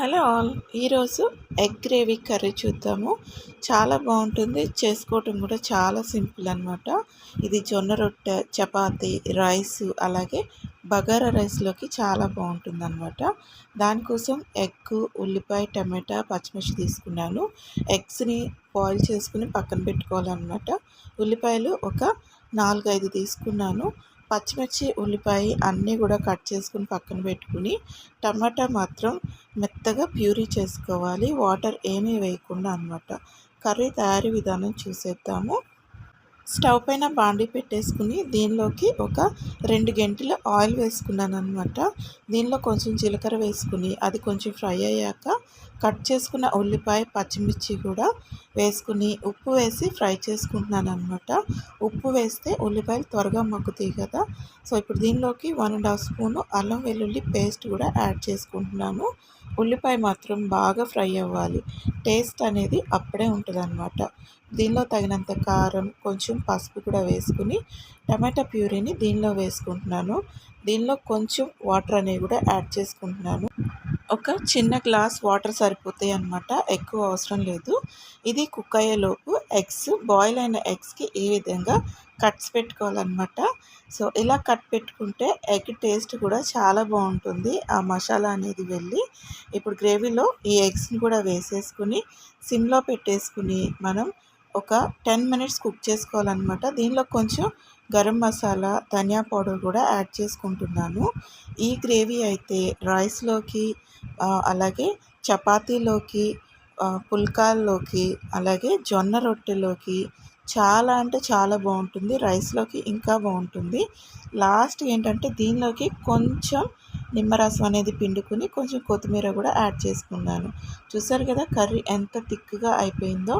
Hello all. ఈరోజు egg gravy curry చూద్దాము. చాలా బాగుంటుంది. చేసుకోవటం కూడా చాలా సింపుల్ అనమాట ఇది జొన్న రొట్టె చపాతి రైస్ అలాగే బగారా రైస్లోకి చాలా బాగుంటుంది అనమాట దానికోసం ఎగ్ ఉల్లిపాయ టమాటా పచ్చిమిర్చి తీసుకున్నాను. ఎగ్స్ని బాయిల్ చేసుకుని పక్కన పెట్టుకోవాలన్నమాట. ఉల్లిపాయలు ఒక నాలుగైదు తీసుకున్నాను. పచ్చిమిర్చి ఉల్లిపాయ అన్నీ కూడా కట్ చేసుకుని పక్కన పెట్టుకుని టమాటా మాత్రం మెత్తగా ప్యూరీ చేసుకోవాలి. వాటర్ ఏమీ వేయకుండా అనమాట కర్రీ తయారీ విధానం చూసేద్దాము. స్టవ్ పైన బాండి పెట్టేసుకుని దీనిలోకి ఒక రెండు గంటలు ఆయిల్ వేసుకున్నాను అనమాట దీనిలో కొంచెం జీలకర్ర వేసుకుని అది కొంచెం ఫ్రై అయ్యాక కట్ చేసుకున్న ఉల్లిపాయ పచ్చిమిర్చి కూడా వేసుకుని ఉప్పు వేసి ఫ్రై చేసుకుంటున్నాను అనమాట ఉప్పు వేస్తే ఉల్లిపాయలు త్వరగా మగ్గుతాయి కదా. సో ఇప్పుడు దీనిలోకి వన్ అండ్ హాఫ్ స్పూను అల్లం వెల్లుల్లి పేస్ట్ కూడా యాడ్ చేసుకుంటున్నాను. ఉల్లిపాయ మాత్రం బాగా ఫ్రై అవ్వాలి. టేస్ట్ అనేది అప్పుడే ఉంటుంది అనమాట దీనిలో తగినంత కారం కొంచెం పసుపు కూడా వేసుకుని టమాటా ప్యూరీని దీనిలో వేసుకుంటున్నాను. దీనిలో కొంచెం వాటర్ అనేవి కూడా యాడ్ చేసుకుంటున్నాను. ఒక చిన్న గ్లాస్ వాటర్ సరిపోతాయి అనమాట ఎక్కువ అవసరం లేదు. ఇది కుక్ అయ్యేలోపు ఎగ్స్ బాయిల్ అయిన ఎగ్స్కి ఈ విధంగా కట్స్ పెట్టుకోవాలన్నమాట. సో ఇలా కట్ పెట్టుకుంటే ఎగ్ టేస్ట్ కూడా చాలా బాగుంటుంది. ఆ మసాలా అనేది వెళ్ళి ఇప్పుడు గ్రేవీలో ఈ ఎగ్స్ని కూడా వేసేసుకుని సిమ్లో పెట్టేసుకుని మనం ఒక టెన్ మినిట్స్ కుక్ చేసుకోవాలన్నమాట. దీనిలో కొంచెం గరం మసాలా ధనియా పౌడర్ కూడా యాడ్ చేసుకుంటున్నాను. ఈ గ్రేవీ అయితే రైస్లోకి అలాగే చపాతీలోకి పుల్కాల్లోకి అలాగే జొన్న రొట్టెలోకి చాలా అంటే చాలా బాగుంటుంది. రైస్లోకి ఇంకా బాగుంటుంది. లాస్ట్ ఏంటంటే దీనిలోకి కొంచెం నిమ్మరసం అనేది పిండుకుని కొంచెం కొత్తిమీర కూడా యాడ్ చేసుకున్నాను. చూసారు కదా కర్రీ ఎంత థిక్గా అయిపోయిందో.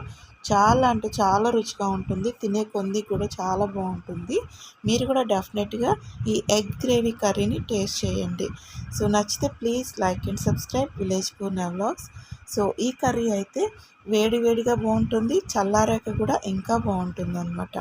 చాలా అంటే చాలా రుచిగా ఉంటుంది. తినే కొంది కూడా చాలా బాగుంటుంది. మీరు కూడా డెఫినెట్గా ఈ ఎగ్ గ్రేవీ కర్రీని టేస్ట్ చేయండి. సో నచ్చితే please like and subscribe village Purna vlogs. So ఈ కర్రీ అయితే వేడి వేడిగా బాగుంటుంది. చల్లారాక కూడా ఇంకా బాగుంటుంది అనమాట